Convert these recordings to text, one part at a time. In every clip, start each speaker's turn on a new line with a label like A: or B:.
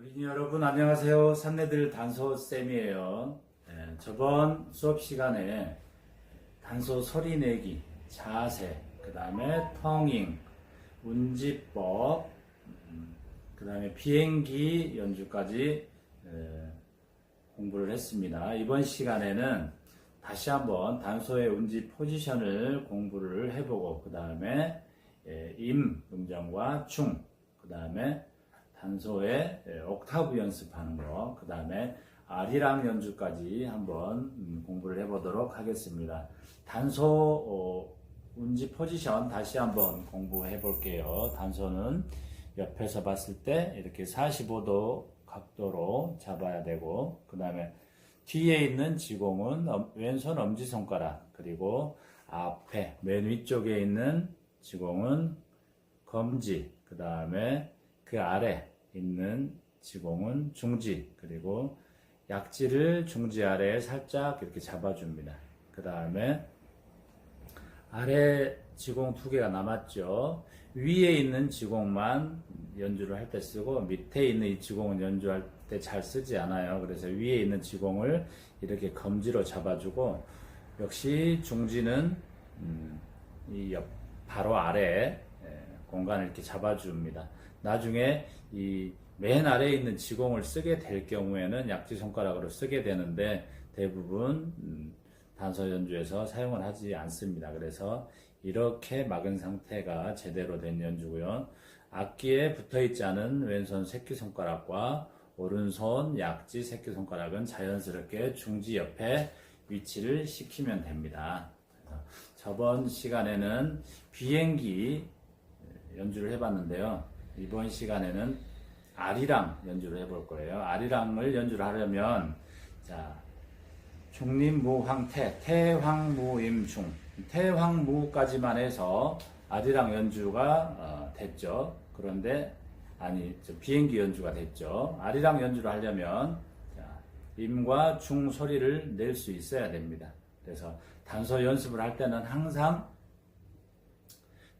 A: 어린이 여러분 안녕하세요. 산내들 단소 쌤이에요. 예, 저번 수업 시간에 단소 소리 내기, 자세, 그 다음에 텅잉, 운지법, 그 다음에 비행기 연주까지 예, 공부를 했습니다. 이번 시간에는 다시 한번 단소의 운지 포지션을 공부를 해보고 그 다음에 임 음정과 중, 그 다음에 단소의 예, 옥타브 연습하는 거, 그 다음에 아리랑 연주까지 한번 음, 공부를 해보도록 하겠습니다. 단소 어, 운지 포지션 다시 한번 공부해 볼게요. 단소는 옆에서 봤을 때 이렇게 45도 각도로 잡아야 되고, 그 다음에 뒤에 있는 지공은 엄- 왼손 엄지손가락, 그리고 앞에 맨 위쪽에 있는 지공은 검지, 그 다음에 그 아래 있는 지공은 중지, 그리고 약지를 중지 아래에 살짝 이렇게 잡아줍니다. 그 다음에 아래 지공 두 개가 남았죠. 위에 있는 지공만 연주를 할 때 쓰고 밑에 있는 이 지공은 연주할 때 잘 쓰지 않아요. 그래서 위에 있는 지공을 이렇게 검지로 잡아주고 역시 중지는 음, 이 옆, 바로 아래 에, 공간을 이렇게 잡아줍니다. 나중에 이 맨 아래에 있는 지공을 쓰게 될 경우에는 약지 손가락으로 쓰게 되는데 대부분 음, 단서 연주에서 사용을 하지 않습니다. 그래서 이렇게 막은 상태가 제대로 된 연주고요. 악기에 붙어 있지 않은 왼손 새끼손가락과 오른손 약지 새끼손가락은 자연스럽게 중지 옆에 위치를 시키면 됩니다. 저번 시간에는 비행기 연주를 해봤는데요. 이번 시간에는 아리랑 연주를 해볼 거예요. 아리랑을 연주를 하려면 자 중림무황태 태황무임중 태황무까지만 해서 아리랑 연주가 어, 됐죠. 그런데 아니 저 비행기 연주가 됐죠. 아리랑 연주를 하려면 자, 임과 중 소리를 낼 수 있어야 됩니다. 그래서 단소 연습을 할 때는 항상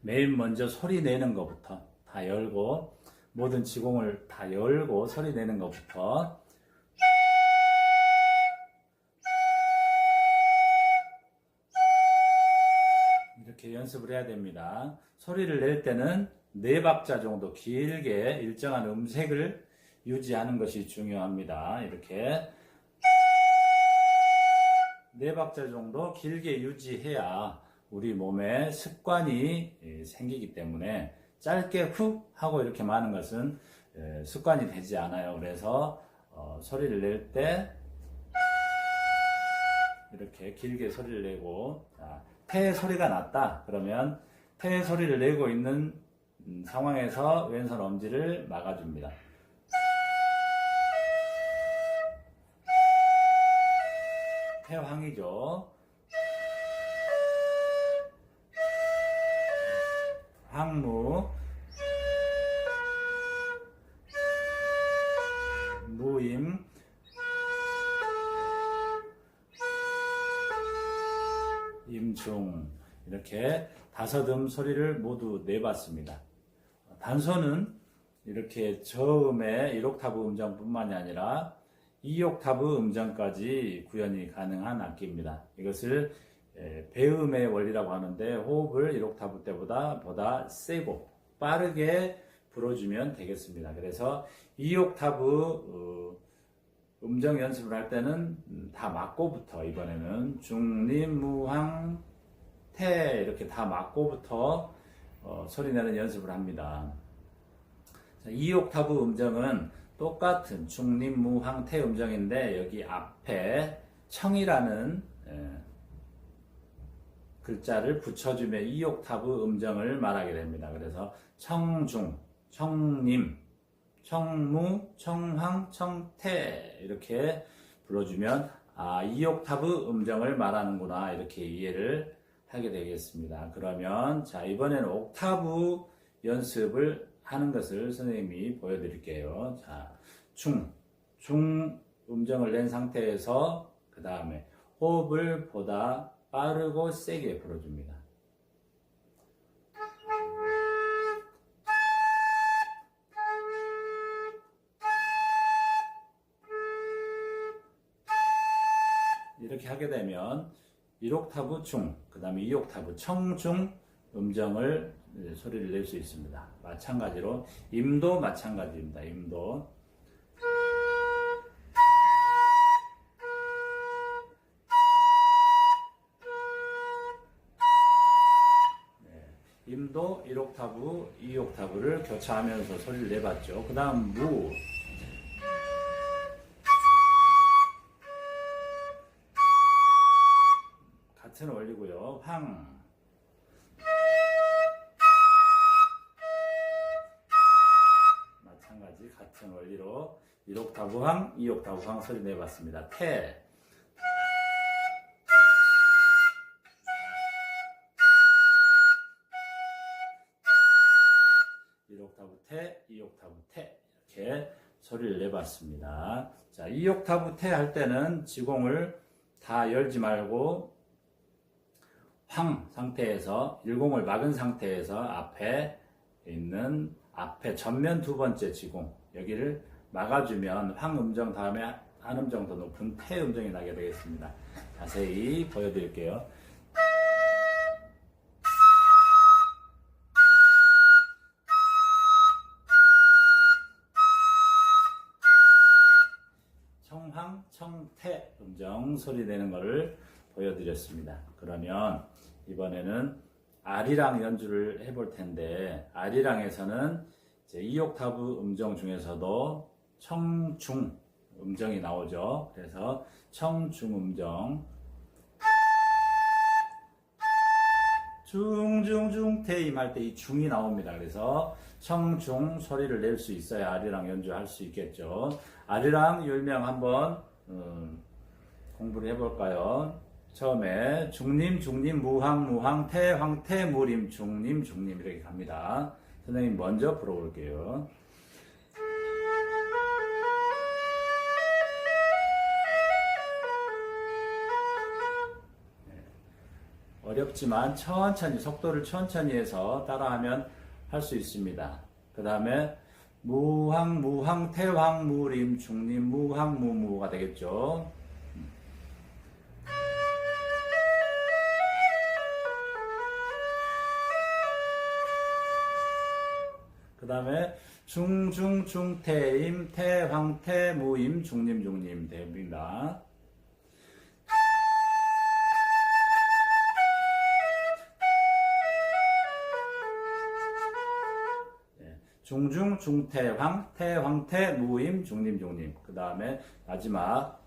A: 매일 먼저 소리 내는 것부터 다 열고 모든 지공을 다 열고 소리 내는 것부터 이렇게 연습을 해야 됩니다. 소리를 낼 때는 네 박자 정도 길게 일정한 음색을 유지하는 것이 중요합니다. 이렇게 네 박자 정도 길게 유지해야 우리 몸에 습관이 예, 생기기 때문에 짧게 훅 하고 이렇게 마는 것은 예, 습관이 되지 않아요. 그래서 어, 소리를 낼 때 이렇게 길게 소리를 내고 자, 태 소리가 났다 그러면 태 소리를 내고 있는 음, 상황에서 왼손 엄지를 막아줍니다. 태황이죠. 항무 무임 임중 이렇게 다섯 음 소리를 모두 내봤습니다. 단소는 이렇게 저음의 1옥타브 음정뿐만이 아니라 2옥타브 음정까지 구현이 가능한 악기입니다. 이것을 에, 배음의 원리라고 하는데 호흡을 1옥타브 때보다 보다 세고 빠르게 불어주면 되겠습니다. 그래서 2옥타브 어, 음정 연습을 할 때는 음, 다 맞고부터 이번에는 중림, 무항, 태 이렇게 다 맞고부터 어, 소리 내는 연습을 합니다. 자, 2옥타브 음정은 똑같은 중림, 무항, 태 음정인데 여기 앞에 청이라는 에, 글자를 붙여주면 2옥타브 음정을 말하게 됩니다. 그래서 청중, 청림, 청무, 청황, 청태 이렇게 불러주면 아, 2옥타브 음정을 말하는구나 이렇게 이해를 하게 되겠습니다. 그러면 자 이번에는 옥타브 연습을 하는 것을 선생님이 보여드릴게요. 자, 중, 중 음정을 낸 상태에서 그 다음에 호흡을 보다 빠르고 세게 불어줍니다. 이렇게 하게 되면 1옥타브 충, 그 다음에 2옥타브 청중 음정을 소리를 낼 수 있습니다. 마찬가지로 임도 마찬가지입니다. 임도 임도 1옥타브, 2옥타브를 교차하면서 소리를 내봤죠. 그 다음 무. 같은 원리고요. 황. 마찬가지 같은 원리로 1옥타브 황, 2옥타브 황 소리 내봤습니다. 태. 일 옥타브 태, 2옥타브 태 이렇게 소리를 내봤습니다. 자, 2옥타브 태할 때는 지공을 다 열지 말고 황 상태에서 일공을 막은 상태에서 앞에 있는 앞에 전면 두 번째 지공 여기를 막아주면 황 음정 다음에 한 음정 더 높은 태 음정이 나게 되겠습니다. 자세히 보여드릴게요. 청황, 청태 음정 소리 내는 것을 보여드렸습니다. 그러면 이번에는 아리랑 연주를 해볼 텐데 아리랑에서는 이제 2옥타브 음정 중에서도 청중 음정이 나오죠. 그래서 청중 음정 중중중 태임 할 때 이 중이 나옵니다. 그래서 청중 소리를 낼 수 있어야 아리랑 연주할 수 있겠죠. 아리랑 율명 한번 음, 공부를 해볼까요? 처음에 중림 중림 무황 무황 태황 태무림 중림 중림 이렇게 갑니다. 선생님 먼저 불어볼게요. 어렵지만 천천히 속도를 천천히 해서 따라하면 할 수 있습니다. 그 다음에 무항 무항 태황 무림 중림 무항 무무가 되겠죠. 그 다음에 중중중 태임 태황 태무임 중림 중림 됩니다. 중중 중태황 태황태 무임 중림 중림 그 다음에 마지막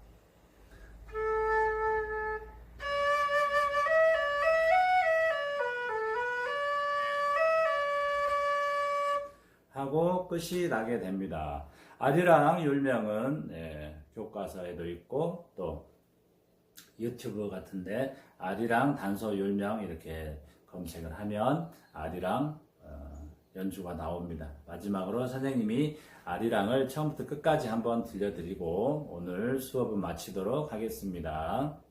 A: 하고 끝이 나게 됩니다. 아리랑 율명은 예, 교과서에도 있고 또 유튜브 같은데 아리랑 단소 율명 이렇게 검색을 하면 아리랑 어, 연주가 나옵니다. 마지막으로 선생님이 아리랑을 처음부터 끝까지 한번 들려드리고 오늘 수업은 마치도록 하겠습니다.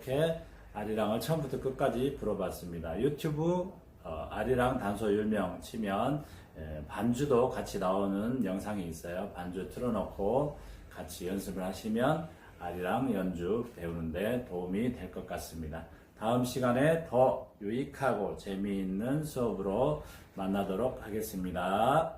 A: 이렇게 아리랑을 처음부터 끝까지 불어봤습니다. 유튜브 어, 아리랑 단소 율명 치면 예, 반주도 같이 나오는 영상이 있어요. 반주 틀어놓고 같이 연습을 하시면 아리랑 연주 배우는데 도움이 될 것 같습니다. 다음 시간에 더 유익하고 재미있는 수업으로 만나도록 하겠습니다.